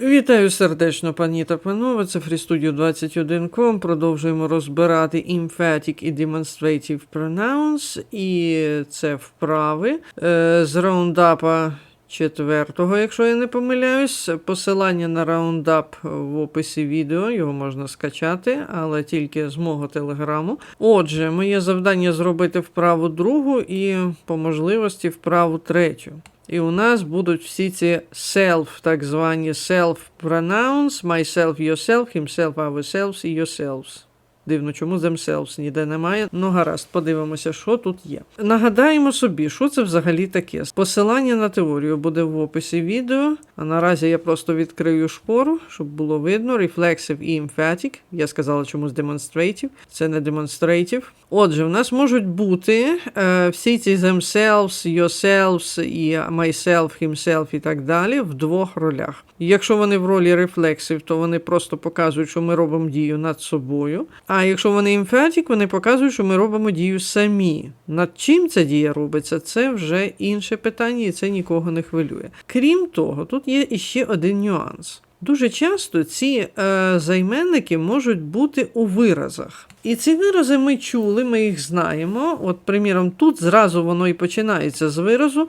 Вітаю сердечно, пані та панове. Це FreeStudio 21.com. Продовжуємо розбирати emphatic і demonstrative pronouns. І це вправи е, з раундапа четвертого, якщо я не помиляюсь. Посилання на раундап в описі відео, його можна скачати, але тільки з мого телеграму. Отже, моє завдання зробити вправу другу і по можливості вправу третю. І у нас будуть всі ці self, так звані self pronouns, myself, yourself, himself, ourselves і yourselves. Дивно, чому themselves ніде немає. Ну, гаразд, подивимося, що тут є. Нагадаємо собі, що це взагалі таке. Посилання на теорію буде в описі відео. А наразі я просто відкрию шпору, щоб було видно. Reflexive і emphatic. Я сказала чомусь demonstrative. Це не demonstrative. Отже, в нас можуть бути е, всі ці themselves, yourselves і myself, himself і так далі в двох ролях. Якщо вони в ролі reflexive, то вони просто показують, що ми робимо дію над собою. А якщо вони emphatic, вони показують, що ми робимо дію самі. Над чим ця дія робиться, це вже інше питання, і це нікого не хвилює. Крім того, тут є іще один нюанс. Дуже часто ці е, займенники можуть бути у виразах. І ці вирази ми чули, ми їх знаємо. От, приміром, тут зразу воно і починається з виразу.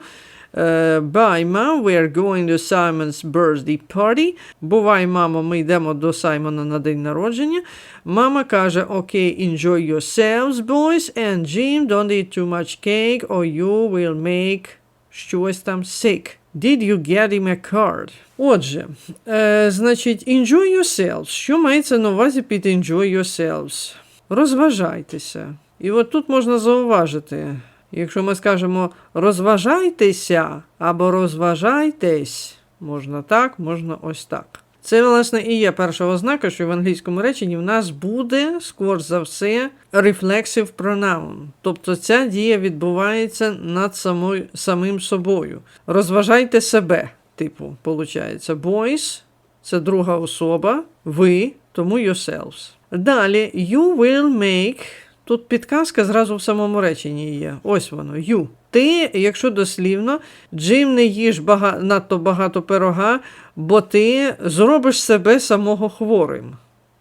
Е, Bye, mom, we are going to Simon's birthday party. Бувай, мамо, ми йдемо до Саймона на день народження. Мама каже: Окей, enjoy yourselves, boys, and Jim, don't eat too much cake, or you will make щось там sick. Did you get him a card? Отже, е, значить, enjoy yourselves. Що мається на увазі під enjoy yourselves? Розважайтеся. І от тут можна зауважити, Якщо ми скажемо розважайтеся або розважайтесь, можна так, можна ось так. Це, власне, і є перша ознака, що в англійському реченні в нас буде, скорш за все, reflexive pronoun. Тобто ця дія відбувається над самою, самим собою. Розважайте себе, типу, виходить. Boys – це друга особа, ви, тому yourselves. Далі, you will make. Тут підказка зразу в самому реченні є. Ось воно, you. Ти, якщо дослівно, Джим не їж бага... надто багато пирога, бо ти зробиш себе самого хворим.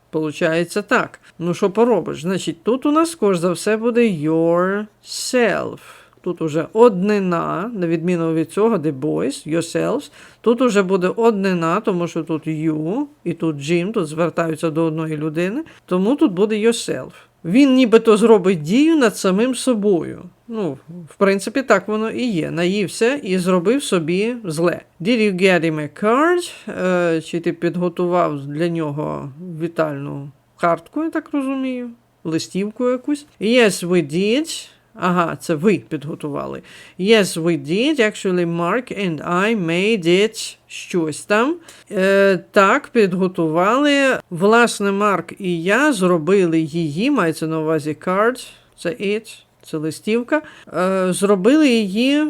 Получається так. Ну, що поробиш? Значить, тут у нас, скоріш за все, буде yourself. Тут уже однина, на відміну від цього, де boys, yourselves. Тут уже буде однина, тому що тут you і тут Jim, тут звертаються до одної людини, тому тут буде yourself. Він нібито зробить дію над самим собою. Ну, в принципі, так воно і є. Наївся і зробив собі зле. Did you get him a card? Е, чи ти підготував для нього вітальну картку, я так розумію? Листівку якусь? Yes, we did. Ага, це ви підготували. Yes, we did. Actually, Mark and I made it щось там. Е, так, підготували. Власне, Марк і я зробили її, мається на увазі card, це it, це листівка. Е, зробили її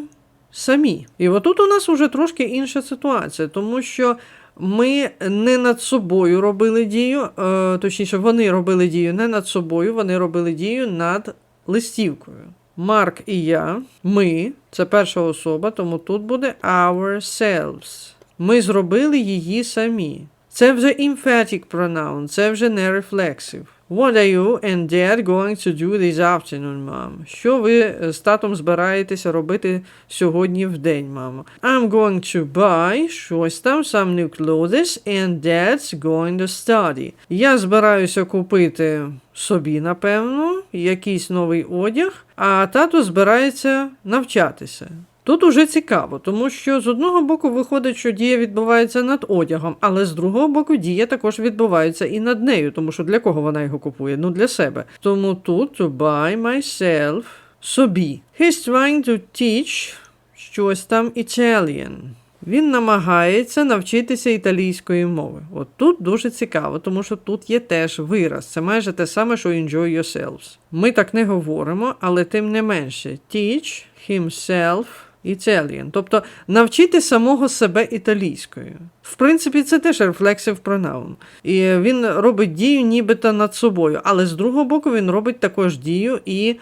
самі. І отут у нас вже трошки інша ситуація, тому що. Ми не над собою робили дію, е, точніше, вони робили дію не над собою, вони робили дію над листівкою. Марк і я, ми, це перша особа, тому тут буде ourselves. Ми зробили її самі. Це вже emphatic pronoun, це вже не reflexive. What are you and dad going to do this afternoon, mom? Що ви з татом збираєтеся робити сьогодні в день, мамо? I'm going to buy щось там, some new clothes, and dad's going to study. Я збираюся купити собі, напевно, якийсь новий одяг, а тато збирається навчатися. Тут уже цікаво, тому що з одного боку виходить, що дія відбувається над одягом, але з другого боку дія також відбувається і над нею, тому що для кого вона його купує? Ну для себе. Тому тут to buy myself собі. He's trying to teach щось там Italian. Він намагається навчитися італійської мови. От тут дуже цікаво, тому що тут є теж вираз. Це майже те саме, що enjoy yourselves. Ми так не говоримо, але тим не менше. Teach himself Italian. Тобто навчити самого себе італійською. В принципі, це теж reflexive pronoun. І він робить дію нібито над собою, але з другого боку він робить також дію і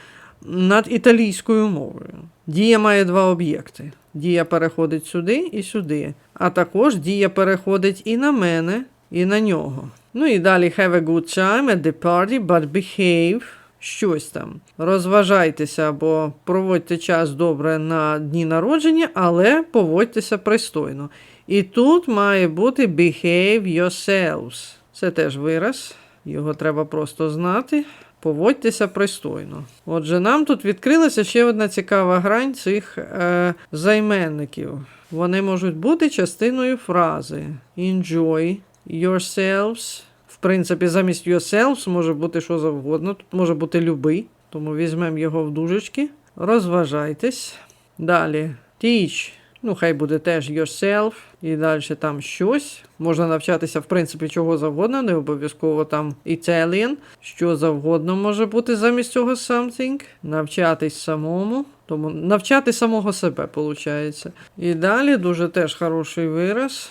над італійською мовою. Дія має два об'єкти. Дія переходить сюди і сюди. А також дія переходить і на мене, і на нього. Ну і далі have a good time at the party, but behave. Щось там. Розважайтеся або проводьте час добре на дні народження, але поводьтеся пристойно. І тут має бути behave yourselves. Це теж вираз. Його треба просто знати. Поводьтеся пристойно. Отже, нам тут відкрилася ще одна цікава грань цих е, займенників. Вони можуть бути частиною фрази Enjoy yourselves. Принципі, замість yourselves може бути що завгодно. Тут може бути любий, тому візьмемо його в дужечки. Розважайтесь. Далі teach. Ну, хай буде теж yourself, і далі там щось. Можна навчатися, в принципі, чого завгодно, не обов'язково там Italian, що завгодно може бути замість цього something. Навчатись самому. Тому навчати самого себе, виходить. І далі дуже теж хороший вираз.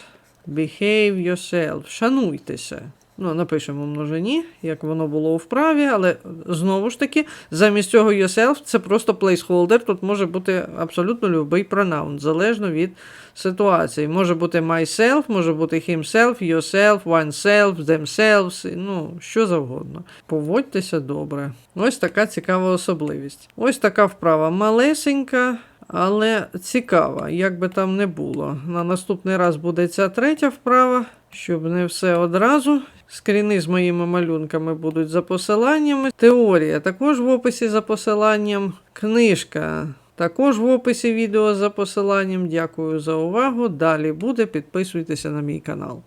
Behave yourself. Шануйтеся. Ну, напишемо множині, як воно було у вправі, але знову ж таки, замість цього yourself це просто placeholder. Тут може бути абсолютно будь-який пронаун, залежно від ситуації. Може бути myself, може бути himself, yourself, oneself, themselves, ну, що завгодно. Поводьтеся добре. Ось така цікава особливість. Ось така вправа малесенька. Але цікава, як би там не було. На наступний раз буде ця третя вправа, щоб не все одразу. Скріни з моїми малюнками будуть за посиланнями. Теорія також в описі за посиланням. Книжка також в описі відео за посиланням. Дякую за увагу. Далі буде. Підписуйтеся на мій канал.